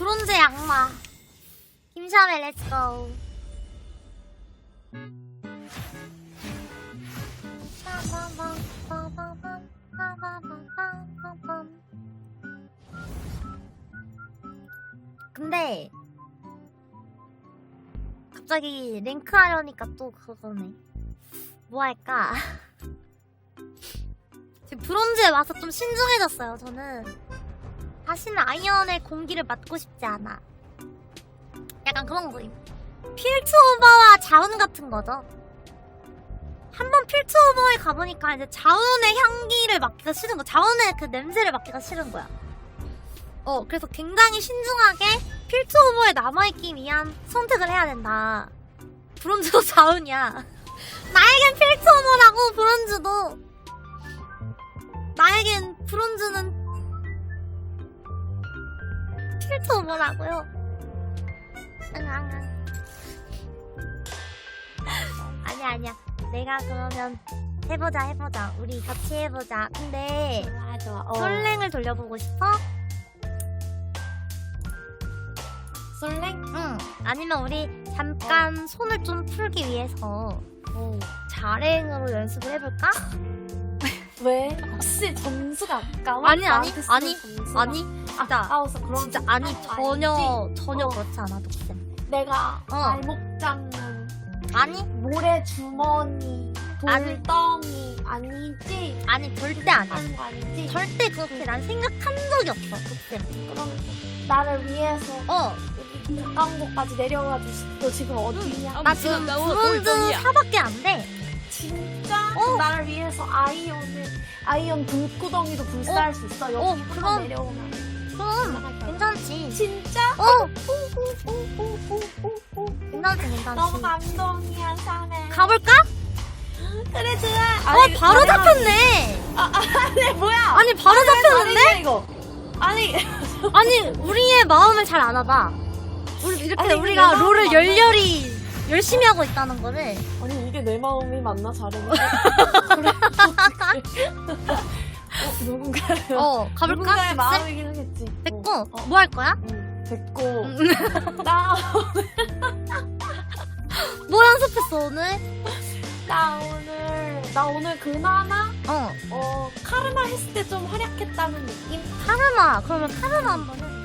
브론즈 악마. 김샤멜 렛츠고. 근데 갑자기 랭크 하려니까 또 그거네. 뭐 할까? 지금 브론즈에 와서 좀 신중해졌어요. 저는 다시는 아이언의 공기를 맡고 싶지 않아. 약간 그런 거임. 필트 오버와 자운 같은 거죠. 한번 필트 오버에 가보니까 이제 자운의 향기를 맡기가 싫은 거, 자운의 그 냄새를 맡기가 싫은 거야. 어, 그래서 굉장히 신중하게 필트 오버에 남아있기 위한 선택을 해야 된다. 브론즈도 자운이야. 나에겐 필트 오버라고, 브론즈도. 나에겐 브론즈는 응앙응. 아니야, 아니야. 내가 그러면 해보자, 해보자. 우리 같이 해보자. 근데 좋아 좋아. 어. 솔랭을 돌려보고 싶어? 솔랭? 응. 아니면 우리 잠깐 손을 좀 풀기 위해서 어. 자랭으로 연습을 해볼까? 왜? 혹시 점수가 아까워? 아니, 아니, 나한테 쓰는 아니, 점수가 아니, 진짜. 아까워서 그런 진짜 아니 전혀 아니지? 전혀 어. 그렇지 않아 독쌤. 내가 어. 발목 잡는 아니 모래 주머니 아니. 돌덩이 아니지? 아니 절대 아니야. 하는 거 아니지? 절대 그렇게 난 생각한 적이 없어 독쌤. 그럼 나를 위해서 어, 여기 가까운 곳까지 내려와 주시. 너 지금 어디냐? 나 지금 브론즈 4밖에 안 돼. 진짜? 어. 나를 위해서 아이언을 아이언 불구덩이도 불사할 수 있어. 어, 여기 그럼. 내려오면. 그럼 괜찮지. 진짜? 어, 오오오오오오. 괜찮지, 너무 괜찮지. 감동이야, 사네. 가볼까? 그래, 좋아. 어, 바로 잡혔네. 아니, 뭐야? 아니, 바로 잡혔는데? 아니, 이거. 아니, 아니, 우리의 마음을 잘 알아봐. 우리 이렇게 아니, 우리가 롤을. 열렬히 열심히 하고 있다는 거를. 아니 이게 내 마음이 맞나 잘했네. 어, 누군가요? 어, 가볼까? 누군가의 하 겠지. 됐고, 어, 어, 뭐 할 거야? 음, 됐고. 나, 뭘 연습했어, 오늘? 나 오늘, 나 오늘 그나마, 어, 어, 카르마 했을 때 좀 활약했다는 느낌? 카르마. 그러면 카르마 한번 해.